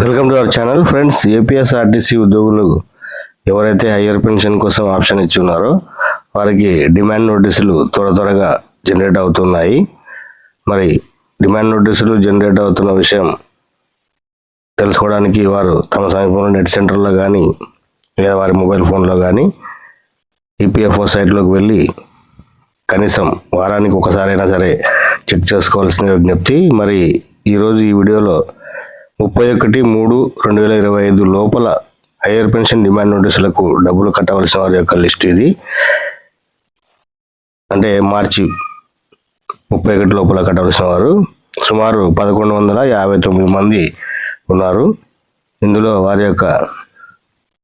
Welcome to our channel friends APSRTC ఉద్యోగులు ఎవరైతే higher pension కోసం ఆప్షన్ ఇచ్చి ఉన్నారో వారికి డిమాండ్ నోటీసులు త్వర త్వరగా జనరేట్ అవుతున్నాయి. మరి డిమాండ్ నోటీసులు జనరేట్ అవుతున్న విషయం తెలుసుకోవడానికి వారు తమ సమీపంలో నెట్ సెంటర్లో కానీ లేదా వారి మొబైల్ ఫోన్లో కానీ ఈపీఎఫ్ఓ సైట్లోకి వెళ్ళి కనీసం వారానికి ఒకసారైనా సరే చెక్ చేసుకోవాల్సిన విజ్ఞప్తి. మరి ఈరోజు ఈ వీడియోలో ముప్పై ఒకటి మూడు రెండు వేల ఇరవై ఐదు లోపల హైయర్ పెన్షన్ డిమాండ్ నోటీసులకు డబ్బులు కట్టవలసిన వారి యొక్క లిస్ట్ ఇది. అంటే మార్చి ముప్పై ఒకటి లోపల కట్టవలసిన వారు సుమారు పదకొండు వందల యాభై తొమ్మిది మంది ఉన్నారు. ఇందులో వారి యొక్క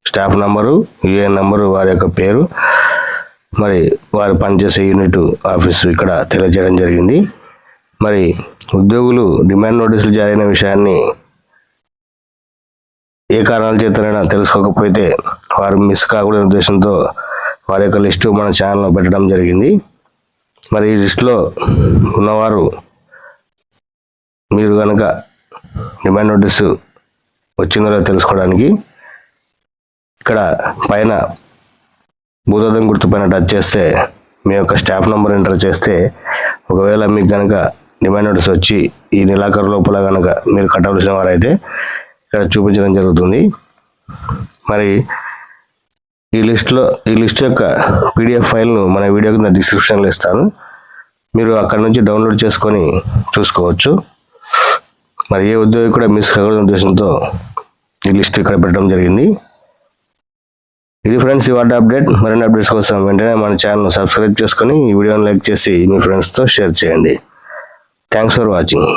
స్టాఫ్ నంబరు యుఏఎన్ నంబరు వారి యొక్క పేరు మరి వారు పనిచేసే యూనిట్ ఆఫీసు ఇక్కడ తెలియజేయడం జరిగింది. మరి ఉద్యోగులు డిమాండ్ నోటీసులు జారిన విషయాన్ని ఏ కారణాల చేతనైనా తెలుసుకోకపోతే వారు మిస్ కాకూడని ఉద్దేశంతో వారి యొక్క లిస్టు మన ఛానల్లో పెట్టడం జరిగింది. మరి ఈ లిస్టులో ఉన్నవారు మీరు కనుక డిమాండ్ నోటీసు వచ్చిందో లేదో తెలుసుకోవడానికి ఇక్కడ పైన భూతదం గుర్తు పైన టచ్ చేస్తే మీ యొక్క స్టాఫ్ నెంబర్ ఎంటర్ చేస్తే ఒకవేళ మీకు కనుక డిమాండ్ నోటీస్ వచ్చి ఈ నెలాఖరు లోపల కనుక మీరు కట్టవలసిన వారైతే ఇక్కడ చూపించడం జరుగుతుంది. మరి ఈ లిస్ట్లో ఈ లిస్ట్ యొక్క పీడిఎఫ్ ఫైల్ను మన వీడియో కింద డిస్క్రిప్షన్లో ఇస్తాను. మీరు అక్కడ నుంచి డౌన్లోడ్ చేసుకొని చూసుకోవచ్చు. మరి ఏ ఉద్యోగి కూడా మిస్ కాకూడదు ఉద్దేశంతో ఈ లిస్ట్ ఇక్కడ పెట్టడం జరిగింది. ఇది ఫ్రెండ్స్ ఇవాటి అప్డేట్. మరిన్ని అప్డేట్స్ కోసం వెంటనే మన ఛానల్ సబ్స్క్రైబ్ చేసుకొని ఈ వీడియోని లైక్ చేసి మీ ఫ్రెండ్స్తో షేర్ చేయండి. Thanks for watching.